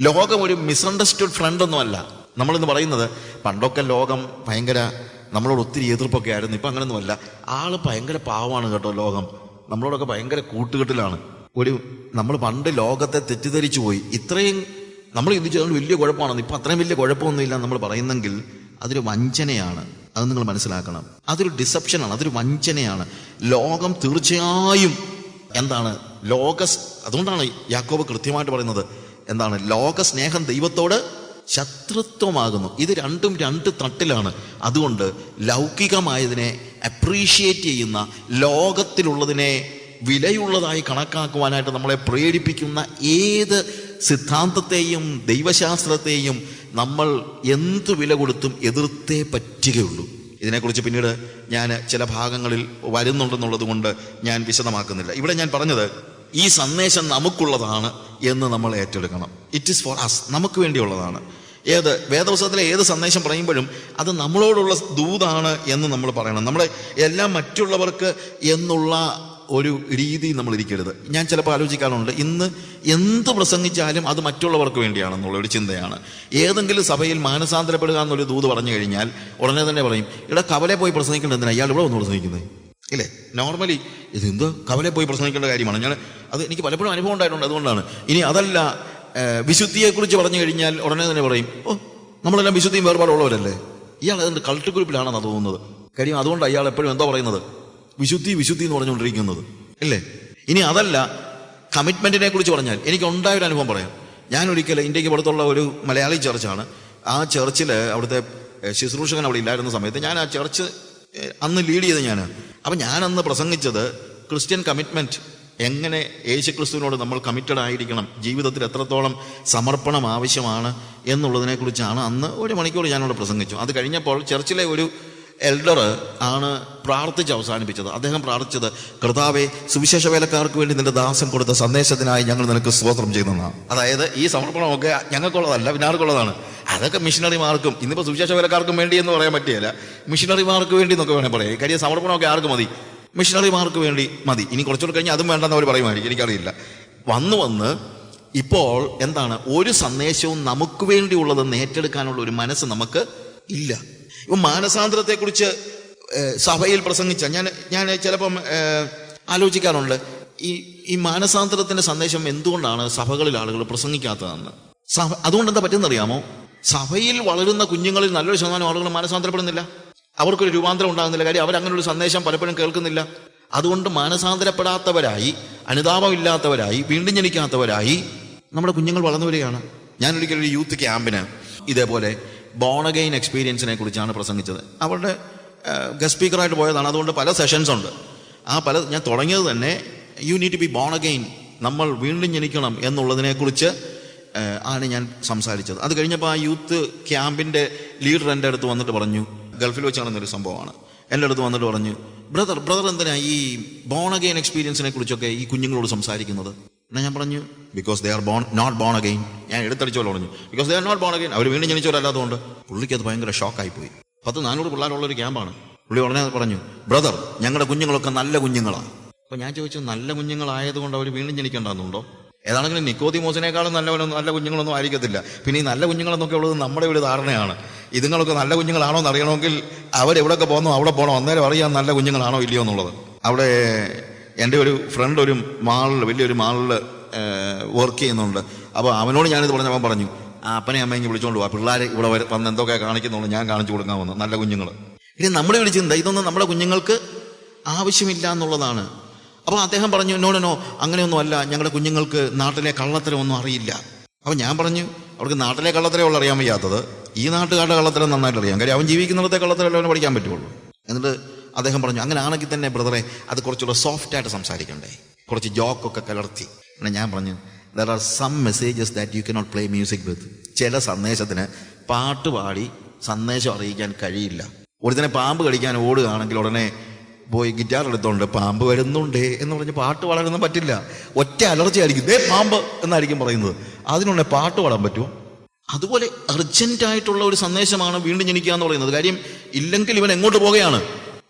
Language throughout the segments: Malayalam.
ലോകം ഒരു മിസ്അണ്ടർസ്റ്റുഡ് ഫ്രണ്ട് ഒന്നുമല്ല നമ്മളിന്ന് പറയുന്നത് പണ്ടൊക്കെ ലോകം ഭയങ്കര നമ്മളോട് ഒത്തിരി എതിർപ്പൊക്കെ ആയിരുന്നു ഇപ്പം അങ്ങനെയൊന്നുമല്ല ആൾ ഭയങ്കര പാവമാണ് കേട്ടോ ലോകം. നമ്മളോടൊക്കെ ഭയങ്കര കൂട്ടുകെട്ടിലാണ്. ഒരു നമ്മൾ പണ്ട് ലോകത്തെ തെറ്റിദ്ധരിച്ചു പോയി. ഇത്രയും നമ്മൾ ഇന്ന് അതുകൊണ്ട് വലിയ കുഴപ്പമാണെന്ന് ഇപ്പം അത്രയും വലിയ കുഴപ്പമൊന്നുമില്ല നമ്മൾ പറയുന്നെങ്കിൽ അതൊരു വഞ്ചനയാണ്. അത് നിങ്ങൾ മനസ്സിലാക്കണം. അതൊരു ഡിസപ്ഷനാണ് അതൊരു വഞ്ചനയാണ്. ലോകം തീർച്ചയായും എന്താണ്? ലോക അതുകൊണ്ടാണ് യാക്കോബ് കൃത്യമായിട്ട് പറയുന്നത്. എന്താണ് ലോക സ്നേഹം ദൈവത്തോട് ശത്രുത്വമാകുന്നു. ഇത് രണ്ടും രണ്ട് തട്ടിലാണ്. അതുകൊണ്ട് ലൗകികമായതിനെ അപ്രീഷിയേറ്റ് ചെയ്യുന്ന ലോകത്തിലുള്ളതിനെ വിലയുള്ളതായി കണക്കാക്കുവാനായിട്ട് നമ്മളെ പ്രേരിപ്പിക്കുന്ന ഏത് സിദ്ധാന്തത്തെയും ദൈവശാസ്ത്രത്തെയും നമ്മൾ എന്ത് വില കൊടുത്തും എതിർത്തേ പറ്റുകയുള്ളൂ. ഇതിനെക്കുറിച്ച് പിന്നീട് ഞാൻ ചില ഭാഗങ്ങളിൽ വരുന്നുണ്ടെന്നുള്ളത് കൊണ്ട് ഞാൻ വിശദമാക്കുന്നില്ല. ഇവിടെ ഞാൻ പറഞ്ഞത് ഈ സന്ദേശം നമുക്കുള്ളതാണ് എന്ന് നമ്മൾ ഏറ്റെടുക്കണം. ഇറ്റ് ഈസ് ഫോർ അസ് നമുക്ക് വേണ്ടിയുള്ളതാണ്. ഏത് വേദപുസ്തകത്തിലെ ഏത് സന്ദേശം പറയുമ്പോഴും അത് നമ്മളോടുള്ള ദൂതാണ് എന്ന് നമ്മൾ പറയണം. നമ്മളെ എല്ലാം മറ്റുള്ളവർക്ക് എന്നുള്ള ഒരു രീതി നമ്മൾ ഇരിക്കരുത്. ഞാൻ ചിലപ്പോൾ ആലോചിക്കാറുണ്ട് ഇന്ന് എന്ത് പ്രസംഗിച്ചാലും അത് മറ്റുള്ളവർക്ക് വേണ്ടിയാണെന്നുള്ള ഒരു ചിന്തയാണ്. ഏതെങ്കിലും സഭയിൽ മാനസാന്തരപ്പെടുക എന്നൊരു ദൂത് പറഞ്ഞു കഴിഞ്ഞാൽ ഉടനെ തന്നെ പറയും ഇവിടെ കവലെ പോയി പ്രസംഗിക്കേണ്ട എന്തിനാ? ഇയാൾ ഇവിടെ വന്ന് പ്രസംഗിക്കുന്നത് ഇല്ലേ? നോർമലി ഇത് എന്തോ കവലെ പോയി പ്രസംഗിക്കേണ്ട കാര്യമാണ്. ഞാൻ അത് എനിക്ക് പലപ്പോഴും അനുഭവം ഉണ്ടായിട്ടുണ്ട്. അതുകൊണ്ടാണ്. ഇനി അതല്ല വിശുദ്ധിയെക്കുറിച്ച് പറഞ്ഞു കഴിഞ്ഞാൽ ഉടനെ തന്നെ പറയും ഓ നമ്മളെല്ലാം വിശുദ്ധിയും വേർപാടുള്ളവരല്ലേ? ഇയാൾ അതിന്റെ കൾട്ട് ഗ്രൂപ്പിലാണെന്നാണ് തോന്നുന്നത്. കാര്യം അതുകൊണ്ട് അയാൾ എപ്പോഴും എന്താ പറയുന്നത്? വിശുദ്ധി വിശുദ്ധി എന്ന് പറഞ്ഞുകൊണ്ടിരിക്കുന്നത്. ഇല്ലേ? ഇനി അതല്ല കമ്മിറ്റ്മെന്റിനെ കുറിച്ച് പറഞ്ഞാൽ എനിക്ക് ഉണ്ടായ ഒരു അനുഭവം പറയാം. ഞാൻ ഒരിക്കൽ ഇന്ത്യയ്ക്ക് പുറത്തുള്ള ഒരു മലയാളി ചർച്ചാണ്. ആ ചർച്ചിൽ അവിടുത്തെ ശുശ്രൂഷകൻ അവിടെ ഇല്ലായിരുന്ന സമയത്ത് ഞാൻ ആ ചർച്ച് അന്ന് ലീഡ് ചെയ്ത് ഞാൻ അപ്പം ഞാനന്ന് പ്രസംഗിച്ചത് ക്രിസ്ത്യൻ കമ്മിറ്റ്മെന്റ് എങ്ങനെ യേശു ക്രിസ്തുവിനോട് നമ്മൾ കമ്മിറ്റഡ് ആയിരിക്കണം? ജീവിതത്തിൽ എത്രത്തോളം സമർപ്പണം ആവശ്യമാണ് എന്നുള്ളതിനെക്കുറിച്ചാണ് അന്ന് ഒരു മണിക്കൂർ ഞാനവിടെ പ്രസംഗിച്ചു. അത് കഴിഞ്ഞപ്പോൾ ചർച്ചിലെ ഒരു എൽഡർ ആണ് പ്രാർത്ഥിച്ച് അവസാനിപ്പിച്ചത്. അദ്ദേഹം പ്രാർത്ഥിച്ചത് കർത്താവെ സുവിശേഷ വേലക്കാർക്ക് വേണ്ടി നിന്റെ ദാസം കൊടുത്ത സന്ദേശത്തിനായി ഞങ്ങൾ നിനക്ക് സ്തോത്രം ചെയ്യുന്നതാണ്. അതായത് ഈ സമർപ്പണമൊക്കെ ഞങ്ങൾക്കുള്ളതല്ല പിന്നാർക്കുള്ളതാണ് അതൊക്കെ മിഷനറിമാർക്കും ഇന്നിപ്പോൾ സുവിശേഷ വേലക്കാർക്കും വേണ്ടി എന്ന് പറയാൻ പറ്റിയല്ല. മിഷനറിമാർക്ക് വേണ്ടി എന്നൊക്കെ വേണേൽ പറയാം. കാര്യം സമർപ്പണമൊക്കെ ആർക്ക് മതി? മിഷനറിമാർക്ക് വേണ്ടി മതി. ഇനി കുറച്ചുകൂടെ കഴിഞ്ഞാൽ അതും വേണ്ടെന്ന് അവർ പറയുമായിരിക്കും. എനിക്കറിയില്ല. വന്നു വന്ന് ഇപ്പോൾ എന്താണ്? ഒരു സന്ദേശവും നമുക്ക് വേണ്ടിയുള്ളതെന്ന് ഏറ്റെടുക്കാനുള്ള ഒരു മനസ്സ് നമുക്ക് ഇല്ല. ഇപ്പം മാനസാന്തരത്തെക്കുറിച്ച് സഭയിൽ പ്രസംഗിച്ച ഞാൻ ഞാൻ ചിലപ്പം ആലോചിക്കാറുണ്ട്. ഈ ഈ മാനസാന്തരത്തിന്റെ സന്ദേശം എന്തുകൊണ്ടാണ് സഭകളിൽ ആളുകൾ പ്രസംഗിക്കാത്തതെന്ന്? സഭ അതുകൊണ്ട് എന്താ പറ്റുന്നറിയാമോ? സഭയിൽ വളരുന്ന കുഞ്ഞുങ്ങളിൽ നല്ലൊരു ശതമാനം ആളുകൾ മാനസാന്തരപ്പെടുന്നില്ല. അവർക്കൊരു രൂപാന്തരം ഉണ്ടാകുന്നില്ല. കാര്യം അവരങ്ങനെ ഒരു സന്ദേശം പലപ്പോഴും കേൾക്കുന്നില്ല. അതുകൊണ്ട് മാനസാന്തരപ്പെടാത്തവരായി അനുതാപമില്ലാത്തവരായി വീണ്ടും ജനിക്കാത്തവരായി നമ്മുടെ കുഞ്ഞുങ്ങൾ വളർന്നു വരികയാണ്. ഞാൻ ഒരിക്കലും ഒരു യൂത്ത് ക്യാമ്പിന് ഇതേപോലെ ബോണഗെയിൻ എക്സ്പീരിയൻസിനെ കുറിച്ചാണ് പ്രസംഗിച്ചത്. അവരുടെ ഗസ്റ്റ് സ്പീക്കറായിട്ട് പോയതാണ്. അതുകൊണ്ട് പല സെഷൻസ് ഉണ്ട്. ആ പല ഞാൻ തുടങ്ങിയത് തന്നെ you need to be born നമ്മൾ വീണ്ടും ജനിക്കണം എന്നുള്ളതിനെക്കുറിച്ച് ആണ് ഞാൻ സംസാരിച്ചത്. അത് കഴിഞ്ഞപ്പോൾ ആ യൂത്ത് ക്യാമ്പിന്റെ ലീഡർ എന്റെ അടുത്ത് വന്നിട്ട് പറഞ്ഞു ഗൾഫിൽ വെച്ച് നടന്നൊരു സംഭവമാണ്. എന്റെ അടുത്ത് വന്നിട്ട് പറഞ്ഞു ബ്രദർ ബ്രദർ എന്തിനാ ഈ ബോൺ അഗെയിൻ എക്സ്പീരിയൻസിനെ കുറിച്ചൊക്കെ ഈ കുഞ്ഞുങ്ങളോട് സംസാരിക്കുന്നത്? എന്നാൽ ഞാൻ പറഞ്ഞു because they are born not born again ഞാൻ എടുത്തടിച്ചോളൂ പറഞ്ഞു because they are not born again അവർ വീണ്ടും ജനിച്ചവരല്ലാത്തതുകൊണ്ട് പുള്ളിക്ക് അത് ഭയങ്കര ഷോക്കായി പോയി പത്ത് നാനൂറ് പിള്ളേരുള്ളൊരു ക്യാമ്പാണ്. പുള്ളി ഉടനെ പറഞ്ഞു ബ്രദർ ഞങ്ങളുടെ കുഞ്ഞുങ്ങളൊക്കെ നല്ല കുഞ്ഞുങ്ങളാണ് അപ്പോൾ ഞാൻ ചോദിച്ചു നല്ല കുഞ്ഞുങ്ങളായതുകൊണ്ട് അവർ വീണ്ടും ജനിക്കേണ്ടെന്നുണ്ടോ? ഏതാണെങ്കിലും നിക്കോതിമോസിനേക്കാളും നല്ലവനൊന്നും നല്ല കുഞ്ഞുങ്ങളൊന്നും ആയിരിക്കത്തില്ല. പിന്നെ ഈ നല്ല കുഞ്ഞുങ്ങളെന്നൊക്കെ ഉള്ളത് നമ്മുടെ ഒരു ധാരണയാണ്. ഇതുങ്ങളൊക്കെ നല്ല കുഞ്ഞുങ്ങളാണോ എന്ന് അറിയണമെങ്കിൽ അവരെവിടെയൊക്കെ പോകുന്നു അവിടെ പോകണം? അന്നേരം അറിയാം നല്ല കുഞ്ഞുങ്ങളാണോ ഇല്ലയോ എന്നുള്ളത്. അവിടെ എന്റെ ഒരു ഫ്രണ്ട് ഒരു മാളിൽ വലിയൊരു മാളിൽ വർക്ക് ചെയ്യുന്നുണ്ട്. അപ്പോൾ അവനോട് ഞാനിത് പറഞ്ഞപ്പോൾ പറഞ്ഞു ആ അപ്പനെ അമ്മയെ വിളിച്ചോണ്ട് പോവാ പിള്ളേർ ഇവിടെ വന്ന് എന്തൊക്കെ കാണിക്കുന്നുള്ളൂ ഞാൻ കാണിച്ചു കൊടുക്കാൻ വന്നു. നല്ല കുഞ്ഞുങ്ങൾ ഇനി നമ്മുടെ ഒരു ചിന്ത ഇതൊന്നും നമ്മുടെ കുഞ്ഞുങ്ങൾക്ക് ആവശ്യമില്ല എന്നുള്ളതാണ്. അപ്പോൾ അദ്ദേഹം പറഞ്ഞു നോ നോ അങ്ങനെയൊന്നും അല്ല ഞങ്ങളുടെ കുഞ്ഞുങ്ങൾക്ക് നാട്ടിലെ കള്ളത്തരം ഒന്നും അറിയില്ല. അപ്പോൾ ഞാൻ പറഞ്ഞു അവർക്ക് നാട്ടിലെ കള്ളത്തരേ അറിയാൻ വയ്യാത്തത്. ഈ നാട്ടുകാരുടെ കള്ളത്തരം നന്നായിട്ട് അറിയാം. കാര്യം അവൻ ജീവിക്കുന്നിടത്തെ കള്ളത്തരം അവന് പഠിക്കാൻ പറ്റുള്ളൂ? എന്നിട്ട് അദ്ദേഹം പറഞ്ഞു അങ്ങനെ ആണെങ്കിൽ തന്നെ ബ്രദറെ അത് കുറച്ചുകൂടെ സോഫ്റ്റായിട്ട് സംസാരിക്കണ്ടേ. കുറച്ച് ജോക്കൊക്കെ കലർത്തി. അങ്ങനെ ഞാൻ പറഞ്ഞു there are some messages that you cannot play music with ചില സന്ദേശത്തിന് പാട്ട് പാടി സന്ദേശം അറിയിക്കാൻ കഴിയില്ല. ഒരു തന്നെ പാമ്പ് കടിക്കാൻ ഓടുകയാണെങ്കിൽ ഉടനെ പോയി ഗിറ്റാർ എടുത്തോണ്ട് പാമ്പ് വരുന്നുണ്ടേ എന്ന് പറഞ്ഞ് പാട്ട് പാടാനൊന്നും പറ്റില്ല. ഒറ്റ അലർജി ആയിരിക്കും. ദേ പാമ്പ് എന്നായിരിക്കും പറയുന്നത്. അതിനുണ്ടെ പാട്ട് പാടാൻ പറ്റുമോ? അതുപോലെ അർജന്റായിട്ടുള്ള ഒരു സന്ദേശമാണ് വീണ്ടും ജനിക്കുക എന്ന് പറയുന്നത്. കാര്യം ഇല്ലെങ്കിൽ ഇവൻ എങ്ങോട്ട് പോകുകയാണ്?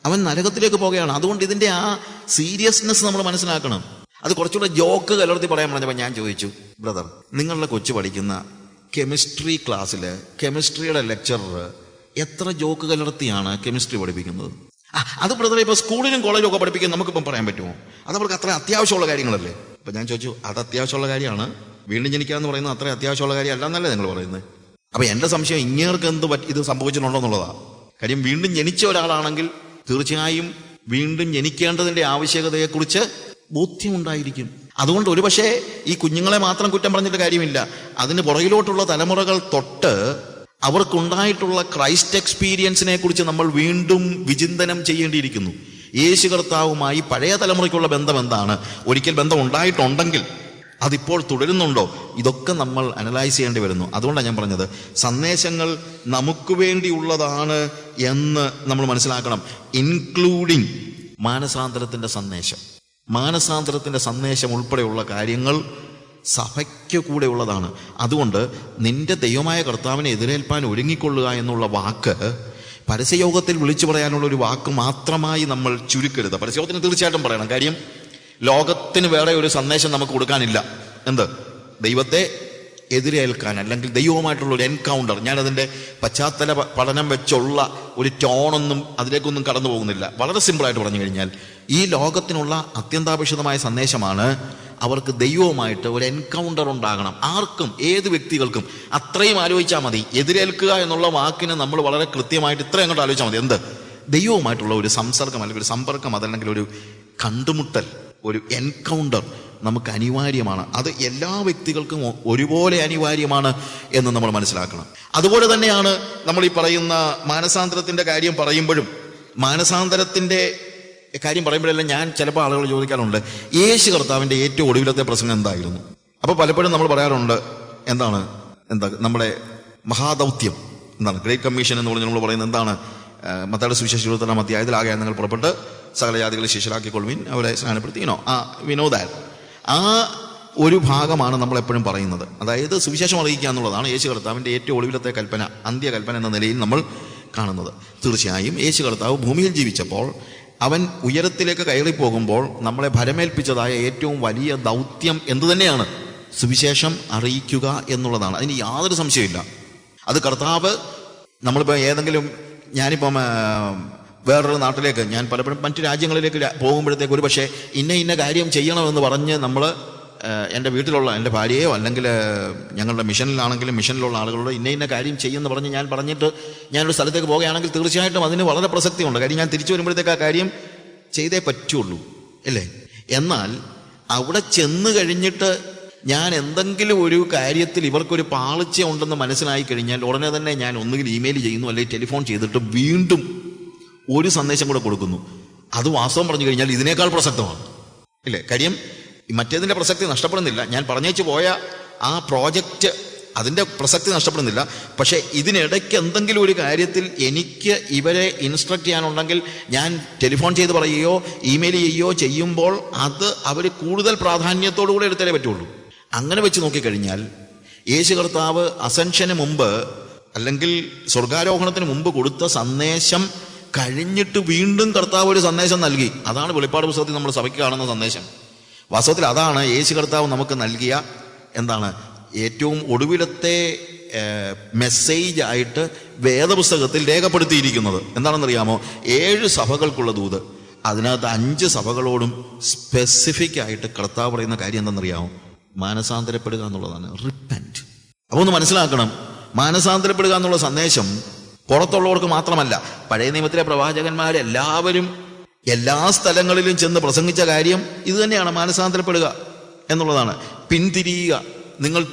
അവൻ നരകത്തിലേക്ക് പോകുകയാണ്. അതുകൊണ്ട് ഇതിന്റെ ആ സീരിയസ്നെസ് നമ്മൾ മനസ്സിലാക്കണം. അത് കുറച്ചുകൂടെ ജോക്ക് കലർത്തി പറയാൻ പറഞ്ഞപ്പോൾ ഞാൻ ചോദിച്ചു ബ്രദർ നിങ്ങളുടെ കൊച്ചു പഠിക്കുന്ന കെമിസ്ട്രി ക്ലാസ്സിൽ കെമിസ്ട്രിയുടെ ലെക്ചറർ എത്ര ജോക്ക് കലർത്തിയാണ് കെമിസ്ട്രി പഠിപ്പിക്കുന്നത്? അത് ബ്രദറെ ഇപ്പോൾ സ്കൂളിലും കോളേജിലും ഒക്കെ പഠിപ്പിക്കാൻ നമുക്കിപ്പം പറയാൻ പറ്റുമോ? അത് അവർക്ക് അത്ര അത്യാവശ്യമുള്ള കാര്യങ്ങളല്ലേ? അപ്പം ഞാൻ ചോദിച്ചു അത് അത്യാവശ്യമുള്ള കാര്യമാണ്. വീണ്ടും ജനിക്കുക എന്ന് പറയുന്നത് അത്ര അത്യാവശ്യമുള്ള കാര്യമല്ല എന്നല്ലേ നിങ്ങൾ പറയുന്നത്? അപ്പം എന്റെ സംശയം ഇങ്ങേർക്ക് എന്ത് ഇത് സംഭവിച്ചിട്ടുണ്ടോ എന്നുള്ളതാണ് കാര്യം വീണ്ടും ജനിച്ച ഒരാളാണെങ്കിൽ തീർച്ചയായും വീണ്ടും ജനിക്കേണ്ടതിന്റെ ആവശ്യകതയെക്കുറിച്ച് ബോധ്യമുണ്ടായിരിക്കും. അതുകൊണ്ട് ഒരുപക്ഷെ ഈ കുഞ്ഞുങ്ങളെ മാത്രം കുറ്റം പറഞ്ഞിട്ട് കാര്യമില്ല. അതിന് പുറകിലോട്ടുള്ള തലമുറകൾ തൊട്ട് അവർക്കുണ്ടായിട്ടുള്ള ക്രൈസ്റ്റ് എക്സ്പീരിയൻസിനെ കുറിച്ച് നമ്മൾ വീണ്ടും വിചിന്തനം ചെയ്യേണ്ടിയിരിക്കുന്നു. യേശു കർത്താവുമായി പഴയ തലമുറയ്ക്കുള്ള ബന്ധം എന്താണ്? ഒരിക്കൽ ബന്ധം ഉണ്ടായിട്ടുണ്ടെങ്കിൽ അതിപ്പോൾ തുടരുന്നുണ്ടോ? ഇതൊക്കെ നമ്മൾ അനലൈസ് ചെയ്യേണ്ടി വരുന്നു. അതുകൊണ്ടാണ് ഞാൻ പറഞ്ഞത് സന്ദേശങ്ങൾ നമുക്ക് വേണ്ടിയുള്ളതാണ് എന്ന് നമ്മൾ മനസ്സിലാക്കണം. ഇൻക്ലൂഡിങ് മാനസാന്തരത്തിന്റെ സന്ദേശം. മാനസാന്തരത്തിന്റെ സന്ദേശം ഉൾപ്പെടെയുള്ള കാര്യങ്ങൾ സഭയ്ക്ക് കൂടെ ഉള്ളതാണ് അതുകൊണ്ട് നിന്റെ ദൈവമായ കർത്താവിനെ എതിരേൽപ്പാൻ ഒരുങ്ങിക്കൊള്ളുക എന്നുള്ള വാക്ക് പരസ്യയോഗത്തിൽ വിളിച്ചു പറയാനുള്ള ഒരു വാക്ക് മാത്രമായി നമ്മൾ ചുരുക്കരുത്. പരസ്യയോഗത്തിന് തീർച്ചയായിട്ടും പറയണം. കാര്യം ലോകത്തിന് വേറെ ഒരു സന്ദേശം നമുക്ക് കൊടുക്കാനില്ല. എന്ത്? ദൈവത്തെ എതിരേൽക്കാൻ അല്ലെങ്കിൽ ദൈവവുമായിട്ടുള്ള ഒരു എൻകൗണ്ടർ ഞാനതിന്റെ പശ്ചാത്തല പഠനം വെച്ചുള്ള ഒരു ടോണൊന്നും അതിലേക്കൊന്നും കടന്നു പോകുന്നില്ല. വളരെ സിമ്പിളായിട്ട് പറഞ്ഞു കഴിഞ്ഞാൽ ഈ ലോകത്തിനുള്ള അത്യന്താപേക്ഷിതമായ സന്ദേശമാണ് അവർക്ക് ദൈവവുമായിട്ട് ഒരു എൻകൗണ്ടർ ഉണ്ടാകണം. ആർക്കും ഏത് വ്യക്തികൾക്കും അത്രയും ആലോചിച്ചാൽ മതി. എതിരേൽക്കുക എന്നുള്ള വാക്കിന് നമ്മൾ വളരെ കൃത്യമായിട്ട് ഇത്രയും അങ്ങോട്ട് ആലോചിച്ചാൽ മതി. എന്ത്? ദൈവവുമായിട്ടുള്ള ഒരു സംസർഗം അല്ലെങ്കിൽ ഒരു സമ്പർക്കം അതല്ലെങ്കിൽ ഒരു കണ്ടുമുട്ടൽ ഒരു എൻകൗണ്ടർ നമുക്ക് അനിവാര്യമാണ്. അത് എല്ലാ വ്യക്തികൾക്കും ഒരുപോലെ അനിവാര്യമാണ് എന്ന് നമ്മൾ മനസ്സിലാക്കണം. അതുപോലെ തന്നെയാണ് നമ്മൾ ഈ പറയുന്ന മാനസാന്തരത്തിന്റെ കാര്യം പറയുമ്പോഴും മാനസാന്തരത്തിന്റെ കാര്യം പറയുമ്പോഴെല്ലാം ഞാൻ ചിലപ്പോൾ ആളുകൾ ചോദിക്കാറുണ്ട് യേശു കർത്താവിന്റെ ഏറ്റവും ഒടുവിലത്തെ പ്രസംഗം എന്തായിരുന്നു? അപ്പോൾ പലപ്പോഴും നമ്മൾ പറയാറുണ്ട് എന്താണ്? എന്താ? നമ്മുടെ മഹാദൗത്യം. എന്താണ്? ഗ്രേറ്റ് കമ്മീഷൻ എന്ന് പറഞ്ഞ് നമ്മൾ പറയുന്നത് എന്താണ്? മത്തയുടെ സുവിശേഷ ഇരുപത്തെട്ടാം അധ്യായത്തിലാകെ നിങ്ങൾ പുറപ്പെട്ട് സകല ജാതികളെ ശിഷ്യരാക്കിക്കൊള്ളുവിൻ അവരെ സ്നാനപ്പെടുത്തിനോ ആ വിനോദാൽ ആ ഒരു ഭാഗമാണ് നമ്മൾ എപ്പോഴും പറയുന്നത്. അതായത് സുവിശേഷം അറിയിക്കുക എന്നുള്ളതാണ് യേശു കർത്താവിന്റെ ഏറ്റവും ഒടുവിലത്തെ കൽപ്പന അന്ത്യകൽപ്പന എന്ന നിലയിൽ നമ്മൾ കാണുന്നത്. തീർച്ചയായും യേശു കർത്താവ് ഭൂമിയിൽ ജീവിച്ചപ്പോൾ അവൻ ഉയരത്തിലേക്ക് കയറിപ്പോകുമ്പോൾ നമ്മളെ ഭരമേൽപ്പിച്ചതായ ഏറ്റവും വലിയ ദൗത്യം എന്തു തന്നെയാണ്? സുവിശേഷം അറിയിക്കുക എന്നുള്ളതാണ്. അതിന് യാതൊരു സംശയമില്ല അത് കർത്താവ് നമ്മളിപ്പോൾ ഏതെങ്കിലും ഞാനിപ്പം വേറൊരു നാട്ടിലേക്ക് ഞാൻ പലപ്പോഴും മറ്റു രാജ്യങ്ങളിലേക്ക് പോകുമ്പോഴത്തേക്ക് ഒരു പക്ഷേ ഇന്ന ഇന്ന കാര്യം ചെയ്യണമെന്ന് പറഞ്ഞ് നമ്മൾ എന്റെ വീട്ടിലുള്ള എന്റെ ഭാര്യയോ അല്ലെങ്കിൽ ഞങ്ങളുടെ മിഷനിലാണെങ്കിലും മിഷനിലുള്ള ആളുകളോട് ഇന്ന ഇന്ന കാര്യം ചെയ്യുമെന്ന് പറഞ്ഞ് ഞാൻ പറഞ്ഞിട്ട് ഞാനൊരു സ്ഥലത്തേക്ക് പോവുകയാണെങ്കിൽ തീർച്ചയായിട്ടും അതിന് വളരെ പ്രസക്തിയുണ്ട്. കാര്യം ഞാൻ തിരിച്ചു വരുമ്പോഴത്തേക്ക് ആ കാര്യം ചെയ്തേ പറ്റുള്ളൂ. അല്ലേ? എന്നാൽ അവിടെ ചെന്ന് കഴിഞ്ഞിട്ട് ഞാൻ എന്തെങ്കിലും ഒരു കാര്യത്തിൽ ഇവർക്കൊരു പാളിച്ച ഉണ്ടെന്ന് മനസ്സിലായി കഴിഞ്ഞാൽ ഉടനെ തന്നെ ഞാൻ ഒന്നുകിൽ ഇമെയിൽ ചെയ്യുന്നു അല്ലെങ്കിൽ ടെലിഫോൺ ചെയ്തിട്ട് വീണ്ടും ഒരു സന്ദേശം കൂടെ കൊടുക്കുന്നു. അത് വാസ്തവം പറഞ്ഞു കഴിഞ്ഞാൽ ഇതിനേക്കാൾ പ്രസക്തമാണ്. അല്ലേ? കാര്യം മറ്റേതിന്റെ പ്രസക്തി നഷ്ടപ്പെടുന്നില്ല. ഞാൻ പറഞ്ഞേച്ച് പോയ ആ പ്രോജക്റ്റ് അതിന്റെ പ്രസക്തി നഷ്ടപ്പെടുന്നില്ല. പക്ഷേ ഇതിനിടയ്ക്ക് എന്തെങ്കിലും ഒരു കാര്യത്തിൽ എനിക്ക് ഇവരെ ഇൻസ്ട്രക്ട് ചെയ്യാനുണ്ടെങ്കിൽ ഞാൻ ടെലിഫോൺ ചെയ്ത് പറയുകയോ ഇമെയിൽ ചെയ്യുകയോ ചെയ്യുമ്പോൾ അത് അവർ കൂടുതൽ പ്രാധാന്യത്തോടു കൂടെ എടുത്തേ പറ്റുള്ളൂ. അങ്ങനെ വെച്ച് നോക്കിക്കഴിഞ്ഞാൽ യേശു കർത്താവ് അസൻഷന് മുമ്പ് അല്ലെങ്കിൽ സ്വർഗാരോഹണത്തിന് മുമ്പ് കൊടുത്ത സന്ദേശം കഴിഞ്ഞിട്ട് വീണ്ടും കർത്താവ് ഒരു സന്ദേശം നൽകി. അതാണ് വെളിപ്പാട് പുസ്തകത്തിൽ നമ്മൾ സഭയ്ക്ക് കാണുന്ന സന്ദേശം. വാസ്തവത്തിൽ അതാണ് യേശു കർത്താവ് നമുക്ക് നൽകിയ എന്താണ് ഏറ്റവും ഒടുവിലത്തെ മെസ്സേജ് ആയിട്ട് വേദപുസ്തകത്തിൽ രേഖപ്പെടുത്തിയിരിക്കുന്നത്. എന്താണെന്നറിയാമോ? ഏഴ് സഭകൾക്കുള്ള ദൂത്. അതിനകത്ത് അഞ്ച് സഭകളോടും സ്പെസിഫിക് ആയിട്ട് കർത്താവ് പറയുന്ന കാര്യം എന്താണെന്നറിയാമോ? മാനസാന്തരപ്പെടുക എന്നുള്ളതാണ്. റിപ്പന്റ് അപ്പോൾ ഒന്ന് മനസ്സിലാക്കണം. മാനസാന്തരപ്പെടുക എന്നുള്ള സന്ദേശം പുറത്തുള്ളവർക്ക് മാത്രമല്ല പഴയ നിയമത്തിലെ പ്രവാചകന്മാരെല്ലാവരും എല്ലാ സ്ഥലങ്ങളിലും ചെന്ന് പ്രസംഗിച്ച കാര്യം ഇത് തന്നെയാണ് മാനസാന്തരപ്പെടുക എന്നുള്ളതാണ്. പിന്തിരിയുക. നിങ്ങൾ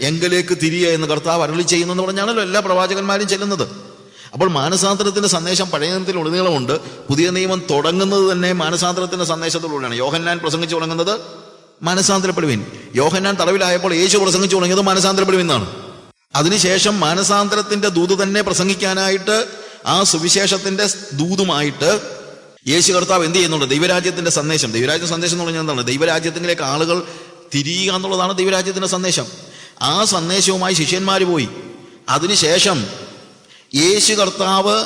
എങ്കിലേക്ക് തിരിയുക എന്ന് കർത്താവ് അരളി ചെയ്യുന്നെന്ന് പറഞ്ഞാണല്ലോ എല്ലാ പ്രവാചകന്മാരും ചെല്ലുന്നത്. അപ്പോൾ മാനസാന്തരത്തിന്റെ സന്ദേശം പഴയ നിയമത്തിൽ ഉടനീളമുണ്ട് പുതിയ നിയമം തുടങ്ങുന്നത് തന്നെ മാനസാന്തരത്തിന്റെ സന്ദേശത്തിലൂടെയാണ്. യോഹന്നാൻ പ്രസംഗിച്ചു തുടങ്ങുന്നത് മാനസാന്തരപ്പെടുവിൻ. യോഹന്നാൻ തടവിലായപ്പോൾ യേശു പ്രസംഗിച്ചു തുടങ്ങിയത് മാനസാന്തരപ്പെടുവിൻ എന്നാണ് അതിനുശേഷം മാനസാന്തരത്തിന്റെ ദൂത് തന്നെ പ്രസംഗിക്കാനായിട്ട് ആ സുവിശേഷത്തിന്റെ ദൂതുമായിട്ട് യേശു കർത്താവ് എന്ത് ചെയ്യുന്നുണ്ട്? ദൈവരാജ്യത്തിന്റെ സന്ദേശം. ദൈവരാജ്യ സന്ദേശം എന്ന് പറഞ്ഞാൽ എന്താണ്? ദൈവരാജ്യത്തിലേക്ക് ആളുകൾ തിരിയുക എന്നുള്ളതാണ് ദൈവരാജ്യത്തിന്റെ സന്ദേശം. ആ സന്ദേശവുമായി ശിഷ്യന്മാർ പോയി. അതിനുശേഷം യേശു കർത്താവ്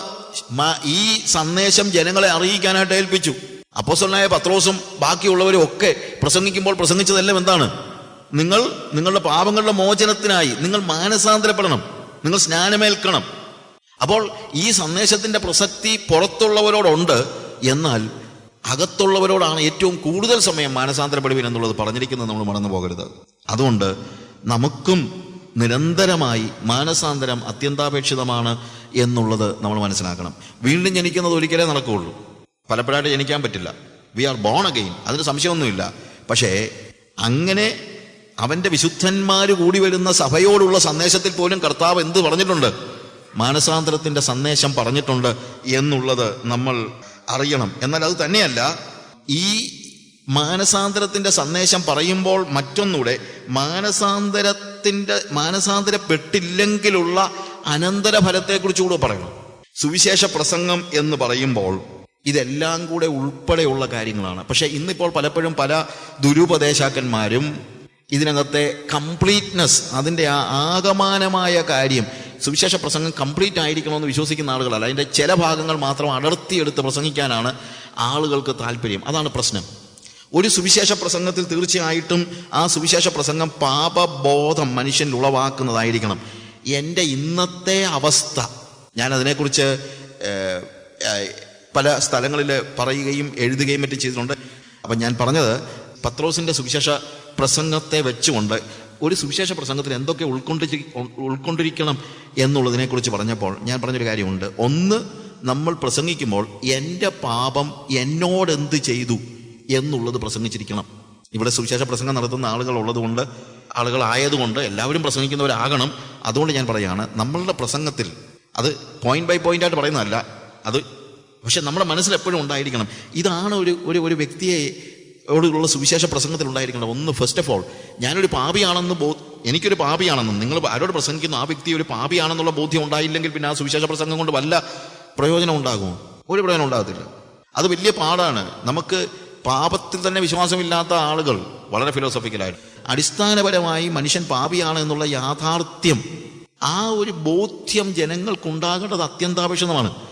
ഈ സന്ദേശം ജനങ്ങളെ അറിയിക്കാനായിട്ട് ഏൽപ്പിച്ചു. അപ്പോസ്തലനായ പത്രോസും ബാക്കിയുള്ളവരും ഒക്കെ പ്രസംഗിക്കുമ്പോൾ പ്രസംഗിച്ചതെല്ലാം എന്താണ്? നിങ്ങൾ നിങ്ങളുടെ പാപങ്ങളുടെ മോചനത്തിനായി നിങ്ങൾ മാനസാന്തരപ്പെടണം. നിങ്ങൾ സ്നാനമേൽക്കണം. അപ്പോൾ ഈ സന്ദേശത്തിന്റെ പ്രസക്തി പുറത്തുള്ളവരോടുണ്ട്. എന്നാൽ അകത്തുള്ളവരോടാണ് ഏറ്റവും കൂടുതൽ സമയം മാനസാന്തരപ്പെടുവിൻ എന്നുള്ളത് പറഞ്ഞിരിക്കുന്നത് നമ്മൾ മറന്നു പോകരുത്. അതുകൊണ്ട് നമുക്കും നിരന്തരമായി മാനസാന്തരം അത്യന്താപേക്ഷിതമാണ് എന്നുള്ളത് നമ്മൾ മനസ്സിലാക്കണം. വീണ്ടും ജനിക്കുന്നത് ഒരിക്കലേ നടക്കുകയുള്ളൂ. പലപ്പോഴായിട്ട് ജനിക്കാൻ പറ്റില്ല. We are born again. അതിന് സംശയമൊന്നുമില്ല. പക്ഷേ അങ്ങനെ അവന്റെ വിശുദ്ധന്മാർ കൂടി വരുന്ന സഭയോടുള്ള സന്ദേശത്തിൽ പോലും കർത്താവ് എന്ത് പറഞ്ഞിട്ടുണ്ട്? മാനസാന്തരത്തിന്റെ സന്ദേശം പറഞ്ഞിട്ടുണ്ട് എന്നുള്ളത് നമ്മൾ അറിയണം. എന്നാൽ അത് തന്നെയല്ല ഈ മാനസാന്തരത്തിന്റെ സന്ദേശം പറയുമ്പോൾ മറ്റൊന്നുകൂടെ മാനസാന്തരത്തിന്റെ മാനസാന്തരപ്പെട്ടില്ലെങ്കിലുള്ള അനന്തരഫലത്തെക്കുറിച്ച് കൂടെ പറയണം. സുവിശേഷ പ്രസംഗം എന്ന് പറയുമ്പോൾ ഇതെല്ലാം കൂടെ ഉൾപ്പെടെയുള്ള കാര്യങ്ങളാണ്. പക്ഷേ ഇന്നിപ്പോൾ പലപ്പോഴും പല ദുരുപദേശാക്കന്മാരും ഇതിനകത്തെ കംപ്ലീറ്റ്നെസ് അതിന്റെ ആ ആകമാനമായ കാര്യം സുവിശേഷ പ്രസംഗം കംപ്ലീറ്റ് ആയിരിക്കണമെന്ന് വിശ്വസിക്കുന്ന ആളുകളല്ല. അതിന്റെ ചില ഭാഗങ്ങൾ മാത്രം അടർത്തിയെടുത്ത് പ്രസംഗിക്കാനാണ് ആളുകൾക്ക് താല്പര്യം. അതാണ് പ്രശ്നം. ഒരു സുവിശേഷ പ്രസംഗത്തിൽ തീർച്ചയായിട്ടും ആ സുവിശേഷ പ്രസംഗം പാപബോധം മനുഷ്യനിൽ ഉളവാക്കുന്നതായിരിക്കണം. എന്റെ ഇന്നത്തെ അവസ്ഥ ഏഹ്, പല സ്ഥലങ്ങളിൽ പറയുകയും എഴുതുകയും മറ്റും ചെയ്തിട്ടുണ്ട്. അപ്പം ഞാൻ പറഞ്ഞത് പത്രോസിന്റെ സുവിശേഷ പ്രസംഗത്തെ വെച്ചുകൊണ്ട് ഒരു സുവിശേഷ പ്രസംഗത്തിൽ എന്തൊക്കെ ഉൾക്കൊണ്ടിരി ഉൾക്കൊണ്ടിരിക്കണം എന്നുള്ളതിനെക്കുറിച്ച് പറഞ്ഞപ്പോൾ ഞാൻ പറഞ്ഞൊരു കാര്യമുണ്ട്. ഒന്ന് നമ്മൾ പ്രസംഗിക്കുമ്പോൾ എന്റെ പാപം എന്നോടെന്ത് ചെയ്തു എന്നുള്ളത് പ്രസംഗിച്ചിരിക്കണം. ഇവിടെ സുവിശേഷ പ്രസംഗം നടത്തുന്ന ആളുകൾ ഉള്ളതുകൊണ്ട് ആളുകളായതുകൊണ്ട് എല്ലാവരും പ്രസംഗിക്കുന്നവരാകണം. അതുകൊണ്ട് ഞാൻ പറയുകയാണ് നമ്മളുടെ പ്രസംഗത്തിൽ അത് പോയിന്റ് ബൈ പോയിന്റ് ആയിട്ട് പറയുന്നതല്ല അത് പക്ഷെ നമ്മുടെ മനസ്സിൽ എപ്പോഴും ഉണ്ടായിരിക്കണം. ഇതാണ് ഒരു ഒരു ഒരു വ്യക്തിയെ ോടുള്ള സുവിശേഷ പ്രസംഗത്തിൽ ഉണ്ടായിരിക്കണം ഒന്ന് ഫസ്റ്റ് ഓഫ് ഓൾ ഞാനൊരു പാപിയാണെന്ന് ബോ എനിക്കൊരു പാപിയാണെന്നും നിങ്ങൾ ആരോട് പ്രസംഗിക്കുന്നു? ആ വ്യക്തി ഒരു പാപിയാണെന്നുള്ള ബോധ്യം ഉണ്ടായില്ലെങ്കിൽ പിന്നെ ആ സുവിശേഷ പ്രസംഗം കൊണ്ട് വല്ല പ്രയോജനം ഉണ്ടാകുമോ? ഒരു പ്രയോജനം ഉണ്ടാകത്തില്ല. അത് വലിയ പാടാണ്. നമുക്ക് പാപത്തിൽ തന്നെ വിശ്വാസമില്ലാത്ത ആളുകൾ വളരെ ഫിലോസഫിക്കലായിട്ട് അടിസ്ഥാനപരമായി മനുഷ്യൻ പാപിയാണ് എന്നുള്ള യാഥാർത്ഥ്യം ആ ഒരു ബോധ്യം ജനങ്ങൾക്കുണ്ടാകേണ്ടത് അത്യന്താപേക്ഷിതമാണ്.